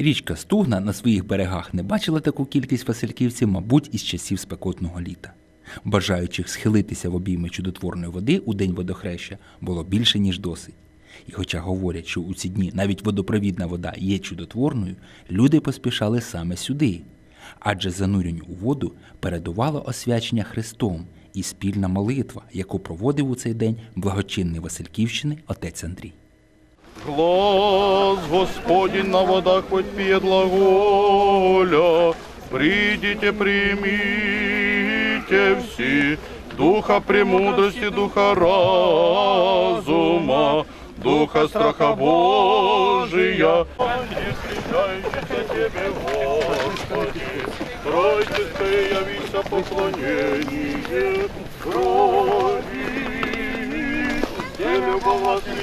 Річка Стугна на своїх берегах не бачила таку кількість васильківців, мабуть, із часів спекотного літа. Бажаючих схилитися в обійми чудотворної води у день водохреща було більше, ніж досить. І хоча говорять, що у ці дні навіть водопровідна вода є чудотворною, люди поспішали саме сюди. Адже зануренню у воду передувало освячення Христом і спільна молитва, яку проводив у цей день благочинний Васильківщини отець Андрій. Глаз Господень на водах хоть пьет глаголя, придите, примите все, духа премудрости, духа разума, духа страха Божия. Тебе, Господи,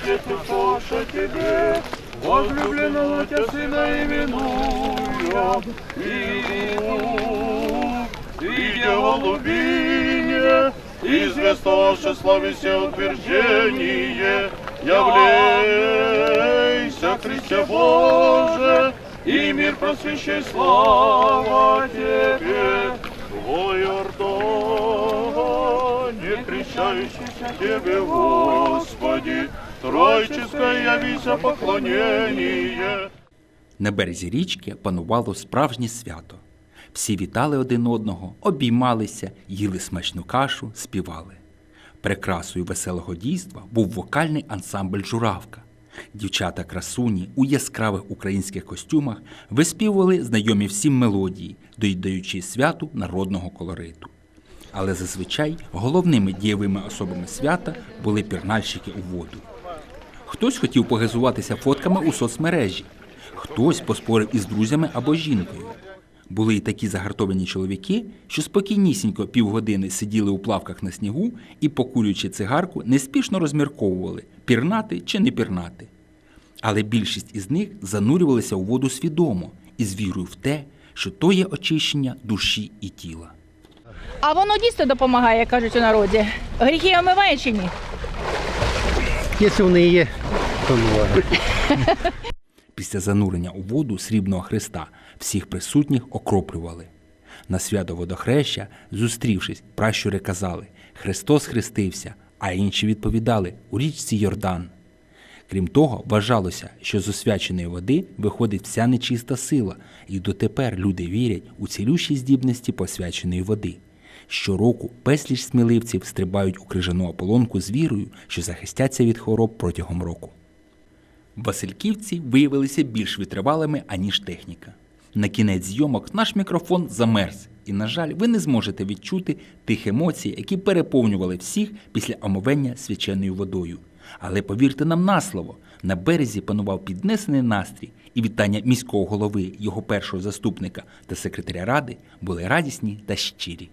любовал свидетель Боже тебе, возлюбленного Тебя Сына именуя, и видя голубине, известовавши славися утверждение, явлейся, Христе Боже, и мир просвещай, слава Тебе, Твой Иордане, крещающийся Тебе, Господи, Тройческое явися поклонение. На березі річки панувало справжнє свято. Всі вітали один одного, обіймалися, їли смачну кашу, співали. Прикрасою веселого дійства був вокальний ансамбль Журавка. Дівчата красуні у яскравих українських костюмах виспівували знайомі всім мелодії, додаючи святу народного колориту. Але зазвичай головними дієвими особами свята були пірнальщики у воду. Хтось хотів погазуватися фотками у соцмережі, хтось поспорив із друзями або жінкою. Були й такі загартовані чоловіки, що спокійнісінько півгодини сиділи у плавках на снігу і, покурюючи цигарку, неспішно розмірковували, пірнати чи не пірнати. Але більшість із них занурювалися у воду свідомо і з вірою в те, що то є очищення душі і тіла. А воно дійсно допомагає, кажуть у народі. Гріхи омиває чи ні? Якщо вони є, то буває. Після занурення у воду срібного Христа всіх присутніх окроплювали. На свято водохреща, зустрівшись, пращури казали Христос хрестився, а інші відповідали у річці Йордан. Крім того, вважалося, що з освяченої води виходить вся нечиста сила, і дотепер люди вірять у цілющі здібності посвяченої води. Щороку безліч сміливців стрибають у крижану ополонку з вірою, що захистяться від хвороб протягом року. Васильківці виявилися більш витривалими, аніж техніка. На кінець зйомок наш мікрофон замерз, і, на жаль, ви не зможете відчути тих емоцій, які переповнювали всіх після омовення свяченою водою. Але повірте нам на слово, на березі панував піднесений настрій, і вітання міського голови, його першого заступника та секретаря ради були радісні та щирі.